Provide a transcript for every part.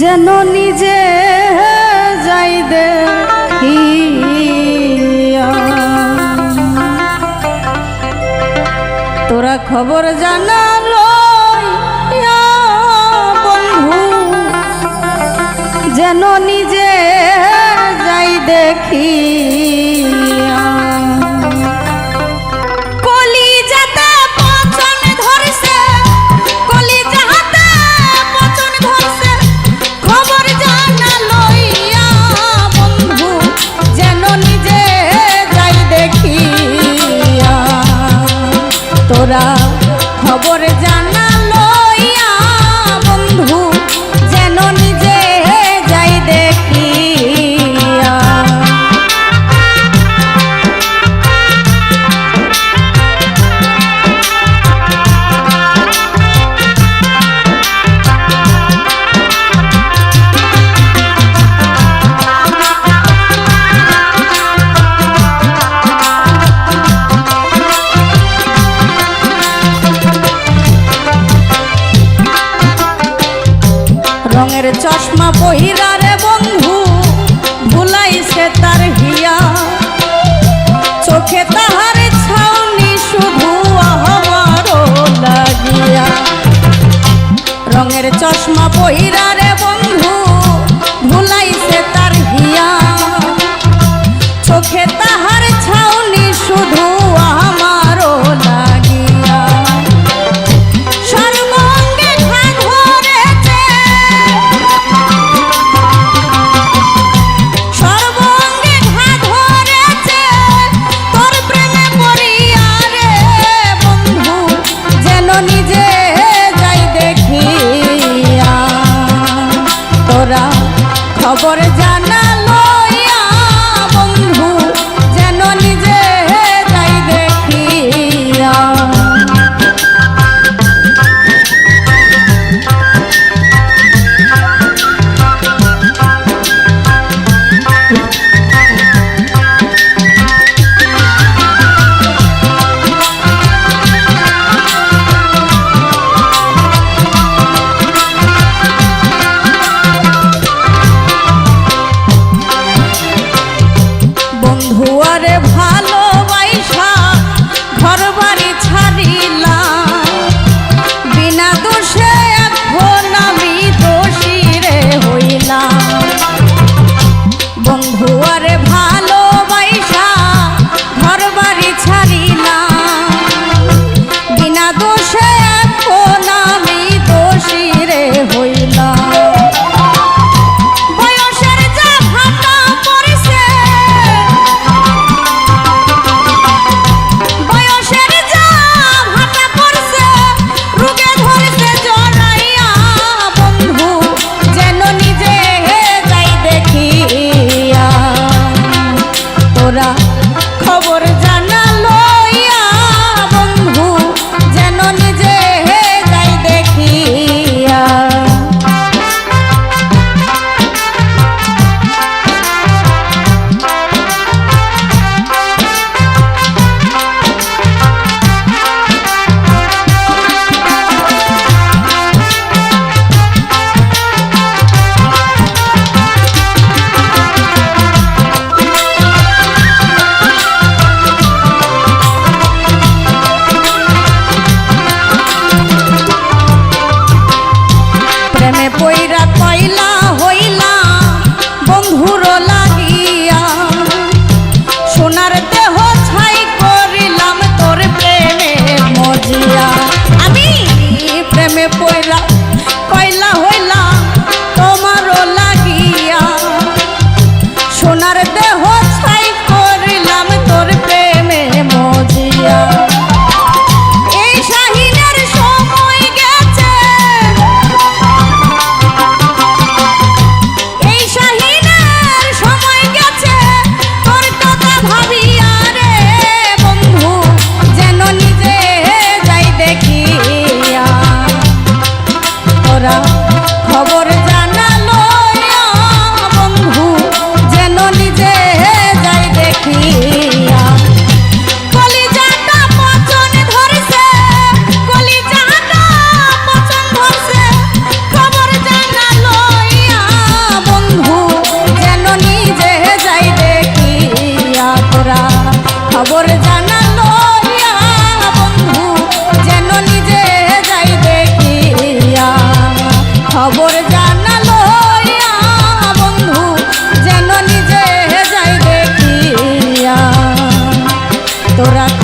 যেন নিজে যাই দে তোরা খবর জানালো বন্ধু যেন নিজে যাই দেখি। চশমা পহিরারে খবর যা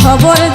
খবর